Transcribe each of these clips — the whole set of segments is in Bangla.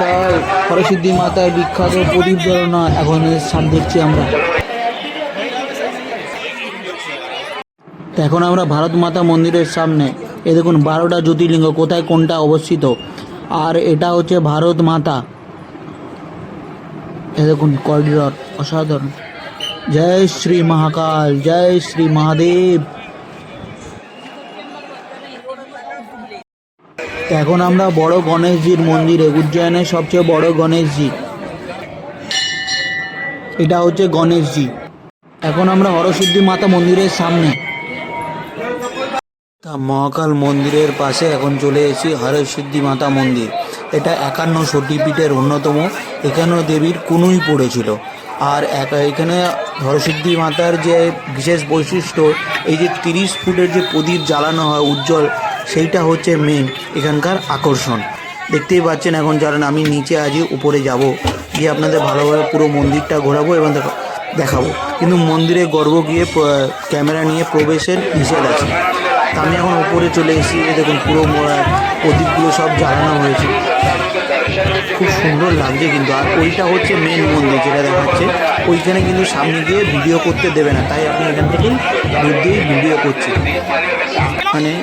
তাই সরস্বতী মাতার বিখ্যাত প্রদীপ জ্বালানো এখন সাপ দেখছি আমরা। এখন আমরা ভারত মাতা মন্দিরের সামনে। এ দেখুন, বারোটা জ্যোতির্লিঙ্গ, কোথায় কোনটা অবস্থিত? আর এটা হচ্ছে ভারত মাতা। এ দেখুন, করিডর, অসাধারণ। জয় শ্রী মহাকাল, জয় শ্রী মহাদেব। এখন আমরা বড় গণেশজির মন্দিরে উজ্জয়নের সবচেয়ে বড় গণেশজি। এটা হচ্ছে গণেশজি। এখন আমরা হরসিদ্ধি মাতা মন্দিরের সামনে। তা মহাকাল মন্দিরের পাশে এখন চলে এসেছি হরসিদ্ধি মাতা মন্দির। এটা একান্ন সতীপীঠের অন্যতম। এখানেও দেবীর কুনুই পড়েছিল। আর এখানে হরসিদ্ধি মাতার যে বিশেষ বৈশিষ্ট্য, এই যে তিরিশ ফুটের যে প্রদীপ জ্বালানো হয় উজ্জ্বল সেইটা হচ্ছে মেন এখানকার আকর্ষণ। দেখতেই পাচ্ছেন এখন যারা আমি নিচে আছি উপরে যাব। গিয়ে আপনাদের ভালোভাবে পুরো মন্দিরটা ঘোরাবো এবং দেখো- দেখাবো। কিন্তু মন্দিরে গর্ব গিয়ে ক্যামেরা নিয়ে প্রবেশের নিষেধ আছে। আমি এখন উপরে চলে এসেছি দেখুন পুরো প্রদীপগুলো সব জ্বালানো হয়েছে। খুব সুন্দর লাগছে কিন্তু। আর ওইটা হচ্ছে মেন মন্দির যেটা দেখাচ্ছে। ওইখানে কিন্তু সামনে গিয়ে ভিডিও করতে দেবে না। তাই আপনি এখান থেকেই দূর দিয়েই ভিডিও করছি মানে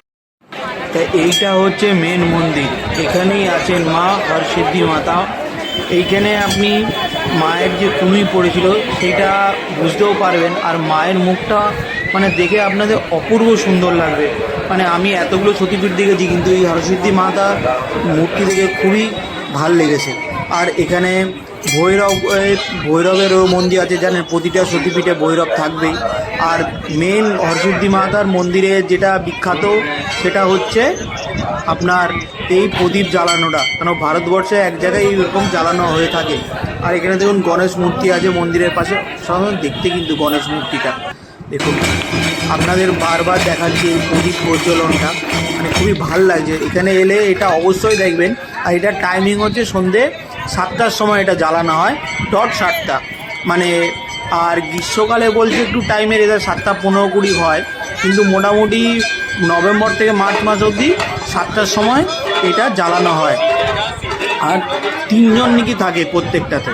তা এইটা হচ্ছে মেন মন্দির। এখানেই আছেন মা হরসিদ্ধি মাতা। এইখানে আপনি মায়ের যে কুমি পড়েছিল সেটা বুঝতেও পারবেন। আর মায়ের মুখটা মানে দেখে আপনাদের অপূর্ব সুন্দর লাগবে। মানে আমি এতগুলো সতীপীঠ দেখেছি, কিন্তু এই হরসিদ্ধি মাতা মূর্তি দেখে খুবই ভালো লেগেছে। আর এখানে ভৈরব এ, ভৈরবেরও মন্দির আছে জানেন প্রতিটা সতীপীঠে ভৈরব থাকবেই। আর মেন হরসিদ্ধি মাতার মন্দিরে যেটা বিখ্যাত সেটা হচ্ছে আপনার এই প্রদীপ জ্বালানোটা। কেন ভারতবর্ষে এক জায়গায় এইরকম জ্বালানো হয়ে থাকে। আর এখানে দেখুন গণেশ মূর্তি আছে মন্দিরের পাশে। সাধারণত দেখতে কিন্তু গণেশ মূর্তিটা। দেখুন আপনাদের বারবার দেখাচ্ছি এই প্রদীপ প্রজ্বলনটা। মানে খুবই ভালো লাগছে। এখানে এলে এটা অবশ্যই দেখবেন। আর এটার টাইমিং হচ্ছে সন্ধে সাতটার সময় এটা জ্বালানো হয় ডট সাতটা। মানে আর গ্রীষ্মকালে বলছে একটু টাইমের এটা সাতটা পনেরো কুড়ি হয়, কিন্তু মোটামুটি নভেম্বর থেকে মার্চ মাস অবধি সাতটার সময় এটা জ্বালানো হয়। আর তিনজন নাকি থাকে প্রত্যেকটাতে।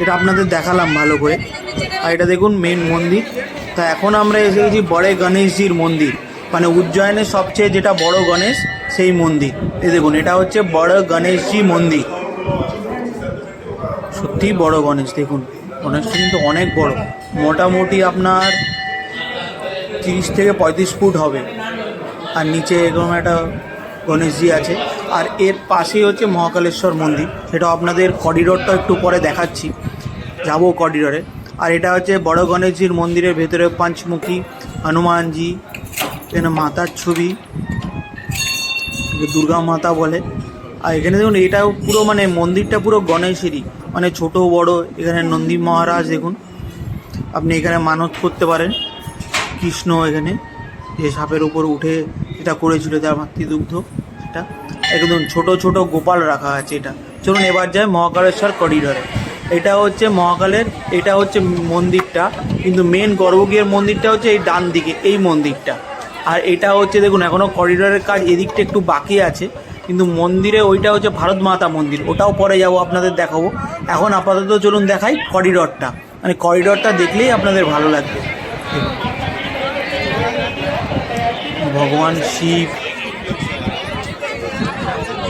এটা আপনাদের দেখালাম ভালো করে। আর এটা দেখুন মেন মন্দির। তা এখন আমরা এসে গেছি বড় গণেশজির মন্দির। মানে উজ্জয়নের সবচেয়ে যেটা বড় গণেশ, সেই মন্দির। এই দেখুন, এটা হচ্ছে বড় গণেশজি মন্দির। সত্যি বড় গণেশ, দেখুন। গণেশটা কিন্তু অনেক বড়। মোটামুটি আপনার তিরিশ থেকে পঁয়ত্রিশ ফুট হবে। আর নিচে এরকম একটা গণেশজি আছে। আর এর পাশেই হচ্ছে মহাকালেশ্বর মন্দির। সেটা আপনাদের করিডোরটা একটু পরে দেখাচ্ছি। যাব করিডোরে আর এটা হচ্ছে বড় গণেশজির মন্দিরের ভেতরে পাঁচমুখী, হনুমানজি, এখানে মাতার ছবি দুর্গা মাতা বলে। আর এখানে দেখুন, এটাও পুরো মানে মন্দিরটা পুরো গণেশেরই। মানে ছোট, বড়, এখানে নন্দী মহারাজ দেখুন। আপনি এখানে মানত করতে পারেন। কৃষ্ণ এখানে যে সাপের উপর উঠে এটা করেছিল, তার মাতৃদুগ্ধ এটা। একদম ছোট ছোট গোপাল রাখা আছে এটা। চলুন এবার যায় মহাকালেশ্বর করিডোরে। এটা হচ্ছে মহাকালের, এটা হচ্ছে মন্দিরটা। কিন্তু মেন গর্ভগৃহের মন্দিরটা হচ্ছে এই ডান দিকে এই মন্দিরটা। আর এটা হচ্ছে দেখুন এখনও করিডোরের কাজ এদিকটা একটু বাকি আছে। কিন্তু মন্দিরে ওইটা হচ্ছে ভারত মাতা মন্দির, ওটাও পরে যাব, আপনাদের দেখাবো। এখন আপাতত চলুন দেখাই করিডোরটা। মানে করিডোরটা দেখলেই আপনাদের ভালো লাগবে। ভগবান শিব।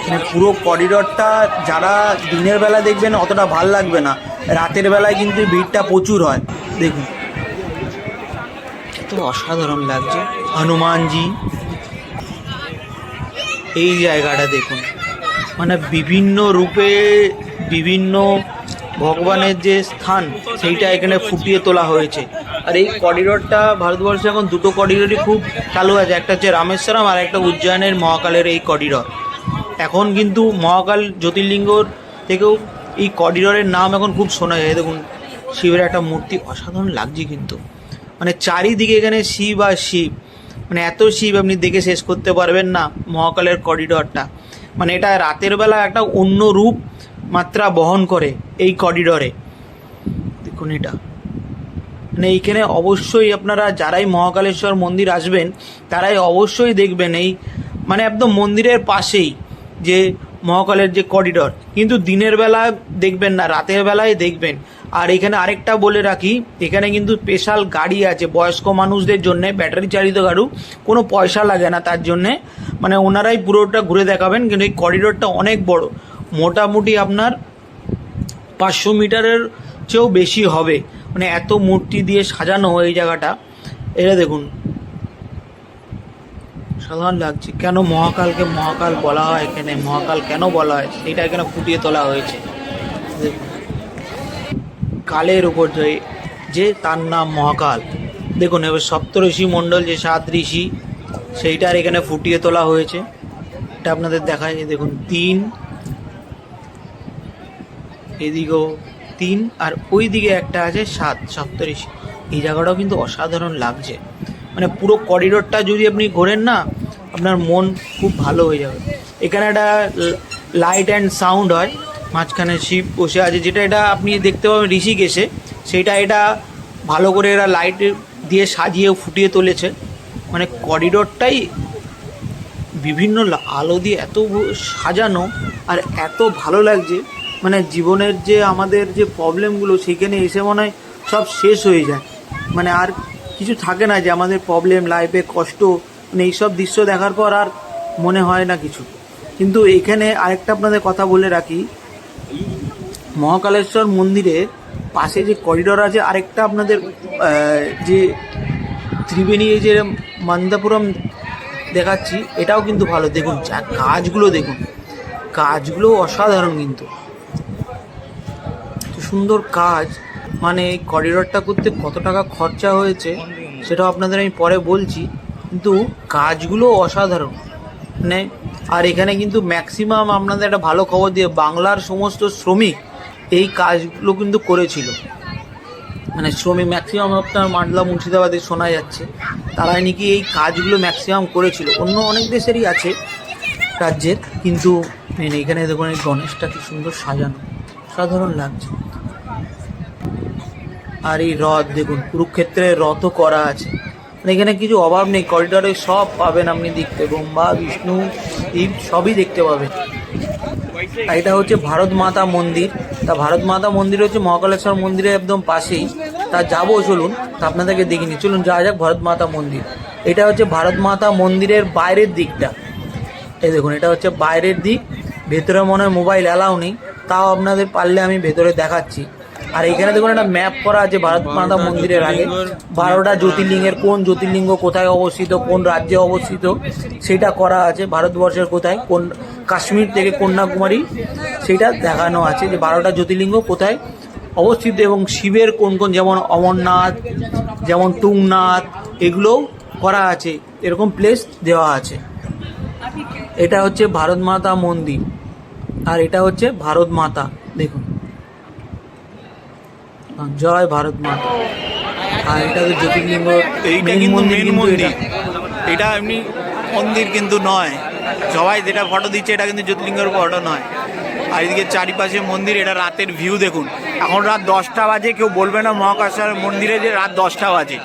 মানে পুরো করিডোরটা যারা দিনের বেলা দেখবেন অতটা ভালো লাগবে না। রাতের বেলায় কিন্তু ভিড়টা প্রচুর হয়। দেখুন। তো অসাধারণ লাগছে। হনুমানজি। এই জায়গাটা দেখুন। মানে বিভিন্ন রূপে বিভিন্ন ভগবানের যে স্থান, সেইটা এখানে ফুটিয়ে তোলা হয়েছে। আর এই করিডোরটা ভারতবর্ষে এখন দুটো করিডোরই খুব চালু আছে। একটা হচ্ছে রামেশ্বরম আর একটা উজ্জয়নের মহাকালের এই করিডোর এখন কিন্তু মহাকাল জ্যোতির্লিঙ্গর থেকেও এই করিডোরের নাম এখন খুব শোনা যায়। দেখুন, শিবের একটা মূর্তি অসাধারণ লাগছে কিন্তু। মানে চারিদিকে এখানে শিব আর শিব। মানে এত শিব আপনি দেখে শেষ করতে পারবেন না মহাকালের করিডরটা মানে এটা রাতের বেলা একটা অন্য রূপ মাত্রা বহন করে এই করিডরে দেখুন এটা। মানে এইখানে অবশ্যই আপনারা যারাই মহাকালেশ্বর মন্দির আসবেন, তারাই অবশ্যই দেখবেন এই মানে একদম মন্দিরের পাশেই যে মহাকালের যে করিডর কিন্তু দিনের বেলা দেখবেন না, রাতের বেলায় দেখবেন। আর এখানে আরেকটা বলে রাখি, এখানে কিন্তু স্পেশাল গাড়ি আছে, বয়স্ক মানুষদের জন্য ব্যাটারি চালিত গাড়ু, কোনো পয়সা লাগে না তার জন্যে। মানে ওনারাই পুরোটা ঘুরে দেখাবেন, কিন্তু এই করিডোরটা অনেক বড়। মোটামুটি আপনার পাঁচশো মিটারের চেয়েও বেশি হবে। মানে এত মূর্তি দিয়ে সাজানো এই জায়গাটা। এটা দেখুন সাধারণ লাগছে। কেন মহাকালকে মহাকাল বলা হয় এখানে? মহাকাল কেন বলা হয়? সেটা এখানে ফুটিয়ে তোলা হয়েছে। কালের উপর যে যে তার নাম মহাকাল। দেখুন, এবার সপ্তঋষি মণ্ডল যে সাত ঋষি সেইটার এখানে ফুটিয়ে তোলা হয়েছে। এটা আপনাদের দেখায় দেখুন, তিন এদিকেও তিন, আর ওই দিকে একটা আছে সাত সপ্তঋষি এই জায়গাটাও কিন্তু অসাধারণ লাগছে। মানে পুরো করিডোরটা যদি আপনি ঘোরেন না আপনার মন খুব ভালো হয়ে যাবে। এখানে একটা লাইট অ্যান্ড সাউন্ড হয়, মাঝখানে শিব বসে আছে, যেটা এটা আপনি দেখতে পাবেন ঋষিকেশে। সেটা এটা ভালো করে এরা লাইট দিয়ে সাজিয়ে ফুটিয়ে তুলেছে। মানে করিডোরটাই বিভিন্ন আলো দিয়ে এত সাজানো আর এত ভালো লাগছে। মানে জীবনের যে আমাদের যে প্রবলেমগুলো সেখানে এসে মনে হয় সব শেষ হয়ে যায়। মানে আর কিছু থাকে না যে আমাদের প্রবলেম লাইফে কষ্ট মানে এইসব দৃশ্য দেখার পর আর মনে হয় না কিছু। কিন্তু এখানে আরেকটা আপনাদের কথা বলে রাখি। মহাকালেশ্বর মন্দিরে পাশে যে করিডোর আছে, আরেকটা আপনাদের যে ত্রিবেণী যে মান্দাপুরম দেখাচ্ছি, এটাও কিন্তু ভালো। দেখুন কাজগুলো দেখুন। কাজগুলো অসাধারণ কিন্তু। সুন্দর কাজ। মানে এই করিডোরটা করতে কত টাকা খরচা হয়েছে, সেটাও আপনাদের আমি পরে বলছি। কিন্তু কাজগুলো অসাধারণ। মানে আর এখানে কিন্তু ম্যাক্সিমাম আপনাদের একটা ভালো খবর দিয়ে বাংলার সমস্ত শ্রমিক এই কাজগুলো কিন্তু করেছিল। মানে শ্রমিক ম্যাক্সিমাম আপনার মান্ডলা, মুর্শিদাবাদে শোনা যাচ্ছে। তারাই নাকি এই কাজগুলো ম্যাক্সিমাম করেছিল। অন্য অনেক দেশেরই আছে রাজ্যের, কিন্তু মেন এখানে দেখুন এই গণেশটা কি সুন্দর সাজানো। সাধারণ লাগছে। আর এই রথ দেখুন কুরুক্ষেত্রে রথও করা আছে। মানে এখানে কিছু অভাব নেই করিডোরে সব পাবেন আপনি দেখতে, ব্রহ্মা, বিষ্ণু, শিব, সবই দেখতে পাবেন। এটা হচ্ছে ভারত মাতা মন্দির। তা ভারত মাতা মন্দির হচ্ছে মহাকালেশ্বর মন্দিরের একদম পাশেই। তা যাব চলুন, তা আপনাদেরকে দেখিনি চলুন, যাওয়া যাক ভারত মাতা মন্দির। এটা হচ্ছে ভারত মাতা মন্দিরের বাইরের দিকটা। এই দেখুন, এটা হচ্ছে বাইরের দিক। ভেতরে মনে হয় মোবাইল অ্যালাউ নেই। তাও আপনাদের পারলে আমি ভেতরে দেখাচ্ছি। আর এখানে দেখুন একটা ম্যাপ করা আছে, ভারত মাতা মন্দিরের আগে। বারোটা জ্যোতির্লিঙ্গের কোন জ্যোতির্লিঙ্গ কোথায় অবস্থিত, কোন রাজ্যে অবস্থিত, সেটা করা আছে ভারতবর্ষের কোথায়, কোন কাশ্মীর থেকে কন্যাকুমারী, সেটা দেখানো আছে যে বারোটা জ্যোতির্লিঙ্গ কোথায় অবস্থিত এবং শিবের কোন কোন, যেমন অমরনাথ, যেমন তুংনাথ এগুলোও করা আছে, এরকম প্লেস দেওয়া আছে। এটা হচ্ছে ভারত মাতা মন্দির, আর এটা হচ্ছে ভারত মাতা, দেখুন। জয় ভারত মাতা। আর এটা তো জ্যোতির্লিঙ্গ এইটা কিন্তু মেন মন্দির এটা। এমনি মন্দির কিন্তু নয়। সবাই যেটা ফটো দিচ্ছে এটা কিন্তু জ্যোতির্লিঙ্গের ফটো নয়। আর এদিকে চারিপাশে মন্দির এটা রাতের ভিউ দেখুন। এখন রাত দশটা বাজে কেউ বলবে না মহাকাশার মন্দিরে যে রাত দশটা বাজে।